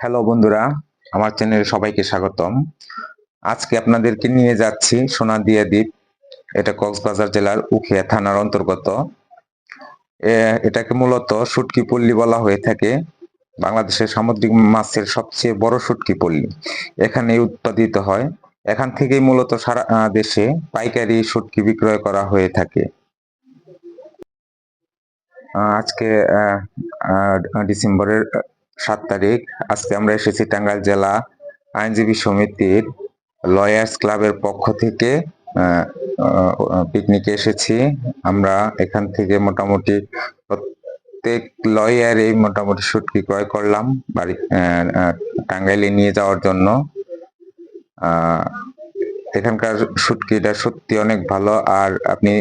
Hello বন্ধুরা। আমার চ্যানেলে সবাইকে স্বাগতম। আজকে আপনাদেরকে নিয়ে যাচ্ছি সোনাদিয়া দ্বীপ। এটা কক্সবাজার জেলার উখিয়া থানার অন্তর্গত। এটাকে মূলত শুটকি পল্লী বলা হয়ে থাকে। বাংলাদেশের সামুদ্রিক মাছের সবচেয়ে বড় শুটকি পল্লী। এখানে উৎপাদিত হয়। এখান থেকেই মূলত সারা দেশে পাইকারি শুটকি বিক্রয় করা হয়ে থাকে। আজকে ডিসেম্বরের সাত তারিখ। আজকে আমরা এসেছি টাঙ্গাইল জেলা আইনজীবী সমিতির লয়ার্স ক্লাবের পক্ষ থেকে পিকনিকে এসেছি। আমরা এখান থেকে মোটামুটি প্রত্যেক লয়ারে মোটামুটি শুটকি ক্রয় করলাম বাড়ি টাঙ্গাইলে নিয়ে যাওয়ার জন্য। এখানকার শুটকিটা সত্যি অনেক ভালো, আর আপনি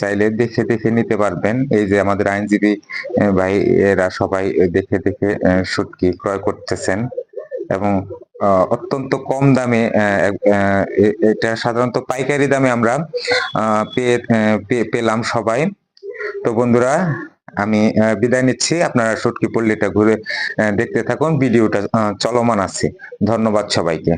চাইলে দেখে দেখে নিতে পারবেন। এই যে আমাদের আইনজীবী ভাই, এরা সবাই দেখে দেখে শুটকি ক্রয় করতেছেন এবং অত্যন্ত কম দামে এটা সাধারণত পাইকারি দামে আমরা পেয়ে পেলাম সবাই। তো বন্ধুরা, আমি বিদায় নিচ্ছি। আপনারা শুটকি পল্লীটা ঘুরে দেখতে থাকুন। ভিডিওটা চলমান আছে। ধন্যবাদ সবাইকে।